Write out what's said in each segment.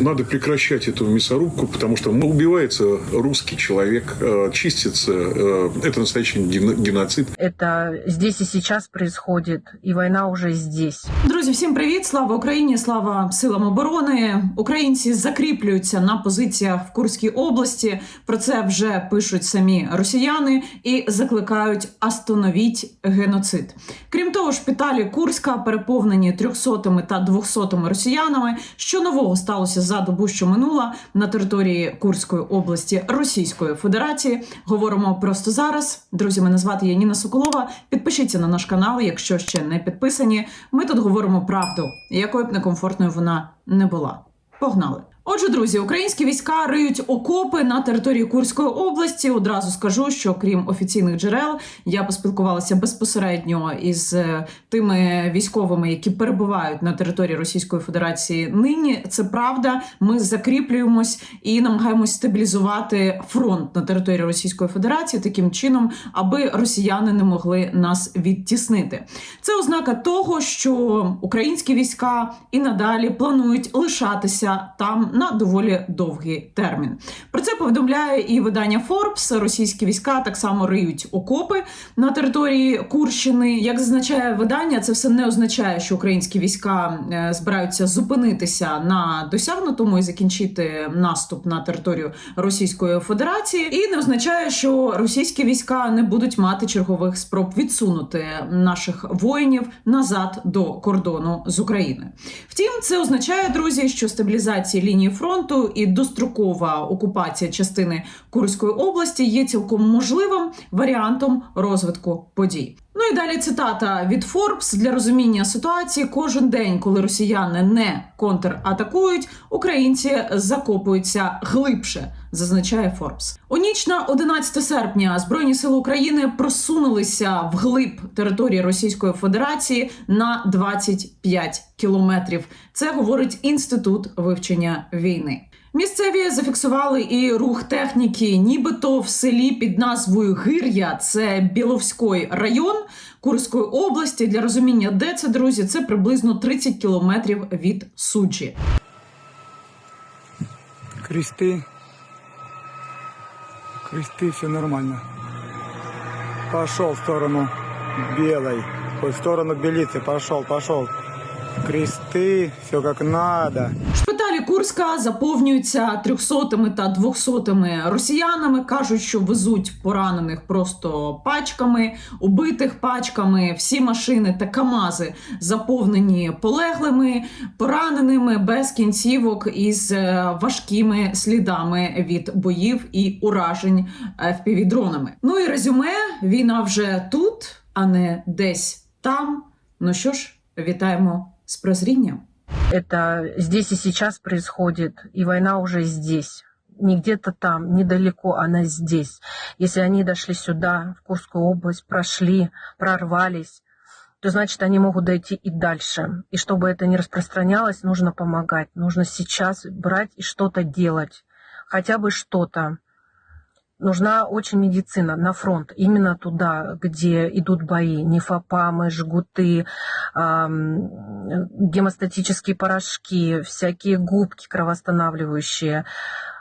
Надо прекращать эту мясорубку, потому что ну, убивается русский человек, э, чистится. э, Это настоящий ген- геноцид. Это здесь и сейчас происходит, и война уже здесь. Друзі, всім привіт! Слава Україні! Слава силам оборони! Українці закріплюються на позиціях в Курській області. Про це вже пишуть самі росіяни і закликають остановіть геноцид. Крім того, шпиталі Курська переповнені 300 та 200 росіянами. Що нового сталося за добу, що минула на території Курської області Російської Федерації? Говоримо просто зараз. Друзі, мене звати Яніна Соколова. Підпишіться на наш канал, якщо ще не підписані. Ми тут говоримо правду, якою б некомфортною вона не була. Погнали! Отже, друзі, українські війська риють окопи на території Курської області. Одразу скажу, що крім офіційних джерел, я поспілкувалася безпосередньо із е, тими військовими, які перебувають на території Російської Федерації. Нині це правда. Ми закріплюємось і намагаємось стабілізувати фронт на території Російської Федерації таким чином, аби росіяни не могли нас відтіснити. Це ознака того, що українські війська і надалі планують лишатися там на доволі довгий термін. Про це повідомляє і видання Forbes. Російські війська так само риють окопи на території Курщини. Як зазначає видання, це все не означає, що українські війська е, збираються зупинитися на досягнутому і закінчити наступ на територію Російської Федерації, і не означає, що російські війська не будуть мати чергових спроб відсунути наших воїнів назад до кордону з України. Втім, це означає, друзі, що стабілізація лінії фронту і дострокова окупація частини Курської області є цілком можливим варіантом розвитку подій. Ну і далі цитата від Forbes для розуміння ситуації. Кожен день, коли росіяни не контратакують, українці закопуються глибше, зазначає Forbes. У ніч на 11 серпня Збройні сили України просунулися вглиб території Російської Федерації на 25 кілометрів. Це говорить інститут вивчення війни. Місцеві зафіксували і рух техніки, нібито в селі під назвою Гир'я, це Біловський район Курської області. Для розуміння, де це друзі, це приблизно 30 кілометрів від суджі. кресты. Кресты, все нормально. Пошел в сторону белой. Ой, в сторону белицы. Пошел, пошел. Кресты, все как надо. Шпиталі Курська заповнюються 300 та 200 росіянами. кажуть, що везуть поранених просто пачками, убитих пачками. Всі машини та камази заповнені полеглими, пораненими без кінцівок із е, важкими слідами від боїв і уражень FPV-дронами. Ну і резюме: війна вже тут, а не десь там. Ну що ж, вітаємо з прозрінням. Это здесь и сейчас происходит, и война уже здесь. Не где-то там, недалеко, она здесь. Если они дошли сюда, в Курскую область, прошли, прорвались, то значит они могут дойти и дальше. И чтобы это не распространялось, нужно помогать. Нужно сейчас брать и что-то делать. Хотя бы что-то. Нужна очень медицина на фронт, именно туда, где идут бои, нефопамы, жгуты, ам, гемостатические порошки, всякие губки кровоостанавливающие.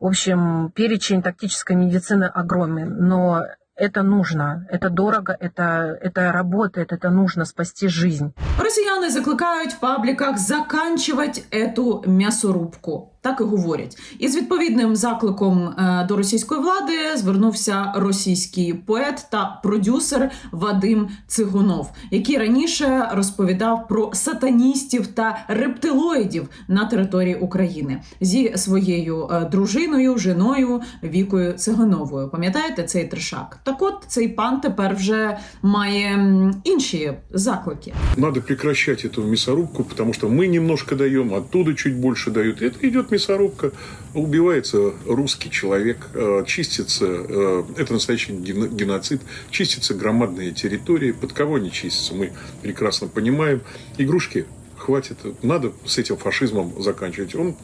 В общем, перечень тактической медицины огромен, но это нужно, это дорого, это, это работает, это нужно спасти жизнь. Росіяни закликають в пабліках заканчувати ету м'ясорубку. Так і говорять. І з відповідним закликом е, до російської влади звернувся російський поет та продюсер Вадим Цигунов, який раніше розповідав про сатаністів та рептилоїдів на території України зі своєю е, дружиною, женою Вікою Цигуновою. Пам'ятаєте цей трешак? Так от цей пан тепер вже має інші заклики. Надо прекращать эту мясорубку, потому что мы немножко даем, оттуда чуть больше дают. Это идет мясорубка, убивается русский человек, э, чистится, э, это настоящий ген- геноцид, чистятся громадные территории. Под кого они чистятся, мы прекрасно понимаем. Игрушки хватит, надо с этим фашизмом заканчивать. Он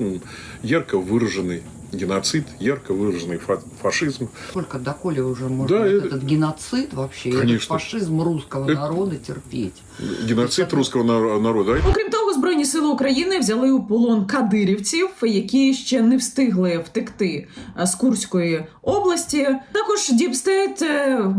ярко выраженный геноцид, ярко выраженный фа- фашизм. Сколько доколе уже можно Да, вот это- этот геноцид вообще, Конечно. этот фашизм русского Это- народа терпеть? Геноцид русского на- народа. Окрім того, збройні сили України взяли у полон кадирівців, які ще не встигли втекти е, з Курської області. Також Діпстейт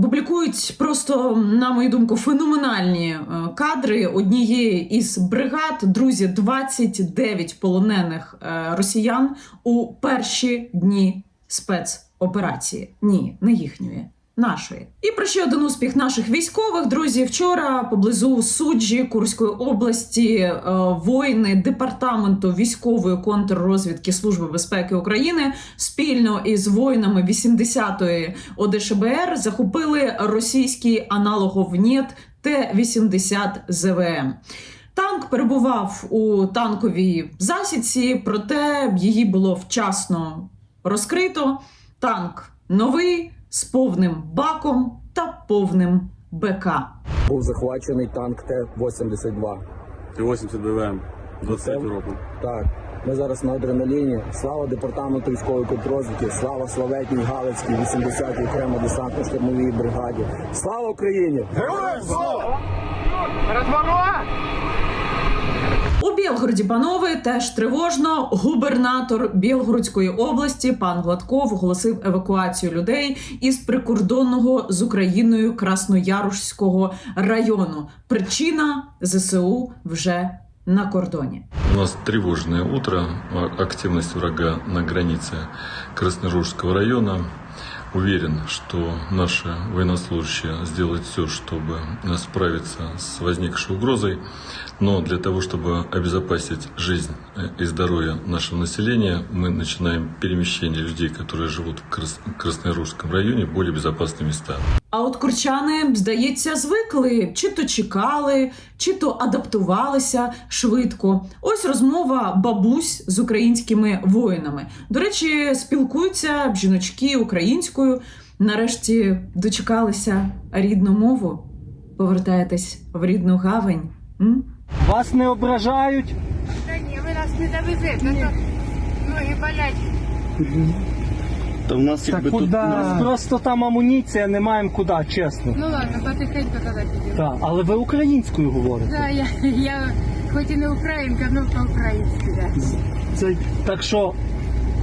публікують просто, на мою думку, феноменальні е, кадри однієї із бригад. Друзі, 29 полонених е, росіян у перші дні спецоперації. Ні, не їхньої. Нашої і про ще один успіх наших військових друзі. Вчора поблизу суджі Курської області е, воїни департаменту військової контррозвідки Служби безпеки України спільно із воїнами 80-ї ОДШБР захопили російський аналоговнєт Т-80 ЗВМ. Танк перебував у танковій засідці, проте її було вчасно розкрито. Танк новий з повним баком та повним БК. Був захвачений танк Т-82. Т-80 БВМ 23 року. Так, ми зараз на адреналіні. Слава департаменту військової контррозвідки, слава Славетній Галицькій 80-й окремо десантно-штурмовій бригаді. Слава Україні! У Білгороді, панове, теж тривожно. Губернатор Білгородської області пан Гладков оголосив евакуацію людей із прикордонного з Україною Красноярушського району. Причина ЗСУ вже на кордоні. У нас тревожное утро, активность врага на границе Красноружского района. Уверен, что наши военнослужащие сделают все, чтобы э, справиться с возникшей угрозой. Но для того, чтобы обезопасить жизнь э, и здоровье нашего населения, мы начинаем перемещение людей, которые живут в Крас- Красноярском районе, в более безопасные места. А от курчани, здається, звикли, чи то чекали, чи то адаптувалися швидко. Ось розмова бабусь з українськими воїнами. До речі, спілкуються жіночки українською. Нарешті дочекалися рідну мову. Повертаєтесь в рідну гавань. М? Вас не ображають? Да ні, ви нас не довезете, а то ноги болять. Та в нас Так якби куди? тут У нас просто там амуніція, не маємо куди, чесно. Ну ладно, потихеньку тоді підемо. Так, але ви українською говорите. Да, я, я хоч і не українка, але по-українськи, да. Це так що.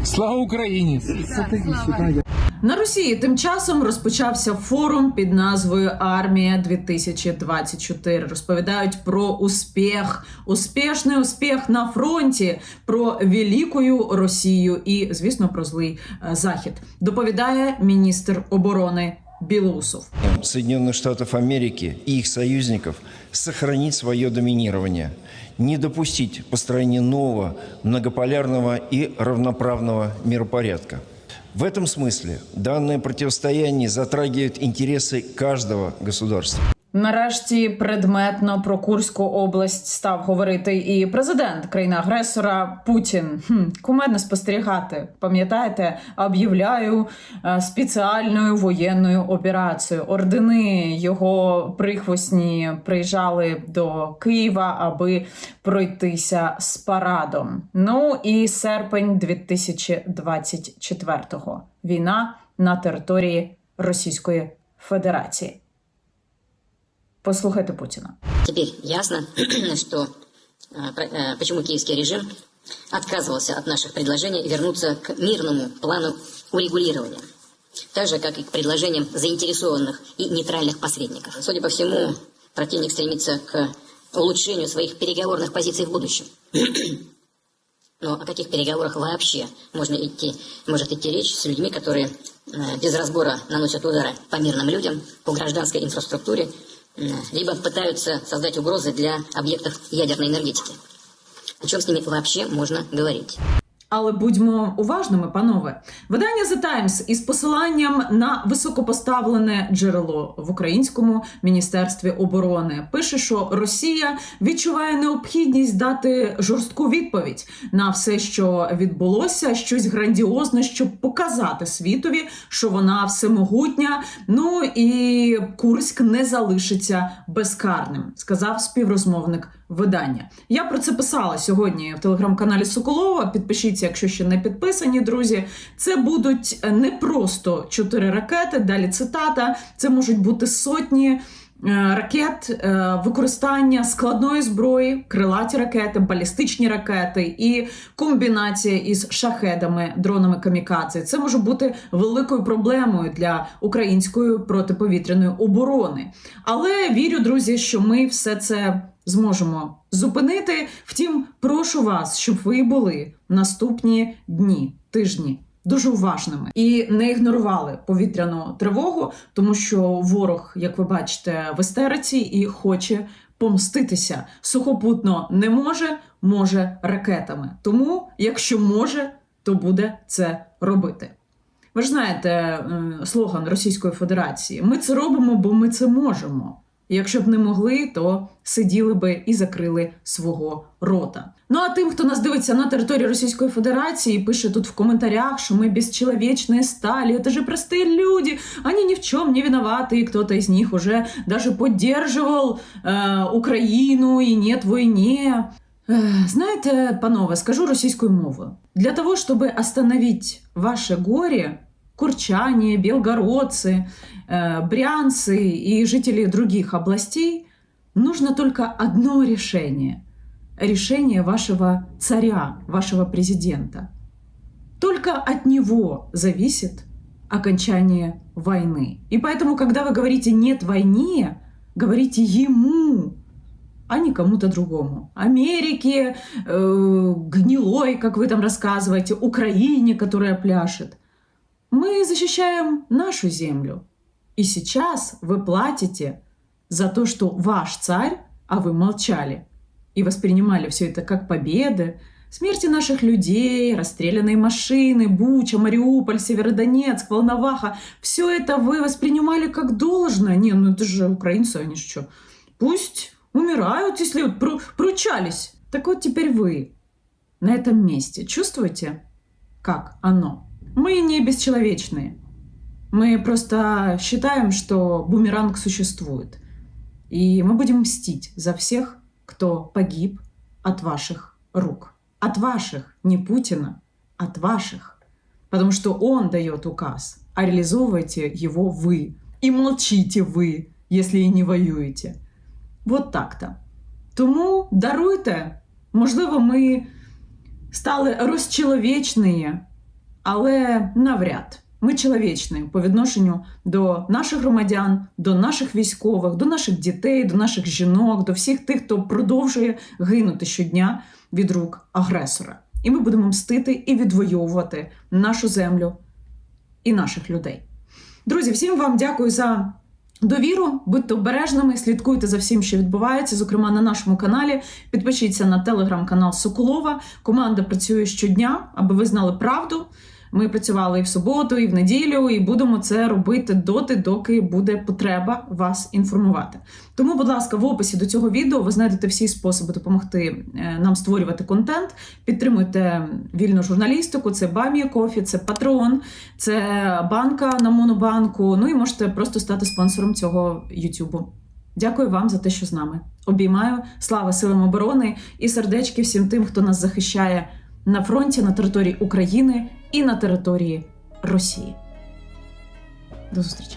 Слава Україні! Да, слава. На Росії тим часом розпочався форум під назвою Армія 2024 Розповідають про успіх, успішний успіх на фронті, про великою Росію і, звісно, про злий е, захід. Доповідає міністр оборони Білоусов. Соединенных Штатов Америки и их союзников сохранить свое доминирование, не допустить построения нового, многополярного и равноправного миропорядка. В этом смысле данное противостояние затрагивает интересы каждого государства. Нарешті предметно про Курську область став говорити і президент країни-агресора Путін. Хм, кумедно спостерігати. Пам'ятаєте, об'являю е, спеціальною воєнною операцією. Ордени його прихвостні приїжджали до Києва, аби пройтися з парадом. Ну і серпень 2024-го. Війна на території Російської Федерації. Послухайте Путіна. Теперь ясно, что э, э, почему киевский режим отказывался от наших предложений вернуться к мирному плану урегулирования, так же, как и к предложениям заинтересованных и нейтральных посредников. Судя по всему, противник стремится к улучшению своих переговорных позиций в будущем. Но о каких переговорах вообще можно идти, может идти речь с людьми, которые э, без разбора наносят удары по мирным людям, по гражданской инфраструктуре, либо пытаются создать угрозы для объектов ядерной энергетики. О чем с ними вообще можно говорить? Але будьмо уважними, панове. Видання The Times із посиланням на високопоставлене джерело в українському міністерстві оборони пише, що Росія відчуває необхідність дати жорстку відповідь на все, що відбулося, щось грандіозне, щоб показати світові, що вона всемогутня. Ну і Курськ не залишиться безкарним, сказав співрозмовник видання. Я про це писала сьогодні в телеграм-каналі Соколова. Підпишіться, якщо ще не підписані, друзі. Це будуть не просто чотири ракети. Далі цитата. Це можуть бути сотні. ракет, е, використання складної зброї, крилаті ракети, балістичні ракети і комбінація із шахедами, дронами камікадзе. Це може бути великою проблемою для української протиповітряної оборони. Але вірю, друзі, що ми все це зможемо зупинити. Втім, прошу вас, щоб ви були наступні дні, тижні. Дуже уважними і не ігнорували повітряну тривогу, тому що ворог, як ви бачите, в істериці і хоче помститися. Сухопутно не може, може ракетами. Тому, якщо може, то буде це робити. Ви ж знаєте слоган Російської Федерації: ми це робимо, бо ми це можемо. Якщо б не могли, то сиділи би і закрили свого рота. Ну а тим, хто нас дивиться на території Російської Федерації, пише тут в коментарях, що ми бесчеловечные стали, это же простые люди, они ни в чем не виноваты, и кто-то из них уже даже поддерживал э, Україну і нет війні. Е, Знаєте, панове, скажу російською мовою. Для того, щоб остановить ваше горе, курчане, белгородцы, э, брянцы и жители других областей, нужно только одно решение. Решение вашего царя, вашего президента. Только от него зависит окончание войны. И поэтому, когда вы говорите «нет войне», говорите ему, а не кому-то другому. Америке, э, гнилой, как вы там рассказываете, Украине, которая пляшет. Мы защищаем нашу землю. И сейчас вы платите за то, что ваш царь, а вы молчали и воспринимали все это как победы, смерти наших людей, расстрелянные машины, Буча, Мариуполь, Северодонецк, Волноваха, все это вы воспринимали как должное. Не, ну это же украинцы, они что? Пусть умирают, если вот пру- пручались. Так вот теперь вы на этом месте чувствуете, как оно? Мы не бесчеловечные. Мы просто считаем, что бумеранг существует. И мы будем мстить за всех, кто погиб от ваших рук. От ваших, не Путина, от ваших. Потому что он дает указ, а реализовываете его вы. И молчите вы, если и не воюєте. Вот так-то. Тому даруйте. Можливо, ми стали розчеловечні, але навряд. Ми чоловічні по відношенню до наших громадян, до наших військових, до наших дітей, до наших жінок, до всіх тих, хто продовжує гинути щодня від рук агресора. І ми будемо мстити і відвоювати нашу землю і наших людей. Друзі, всім вам дякую за довіру. Будьте обережними, слідкуйте за всім, що відбувається, зокрема на нашому каналі. Підпишіться на телеграм-канал Соколова. Команда працює щодня, аби ви знали правду. Ми працювали і в суботу, і в неділю, і будемо це робити доти, доки буде потреба вас інформувати. Тому, будь ласка, в описі до цього відео ви знайдете всі способи допомогти е, нам створювати контент. Підтримуйте вільну журналістику. Це Бамія Кофі, це Патреон, це банка на Монобанку. Ну і можете просто стати спонсором цього Ютубу. Дякую вам за те, що з нами. Обіймаю. Слава силам оборони і сердечки всім тим, хто нас захищає на фронті, на території України і на території Росії. До зустрічі!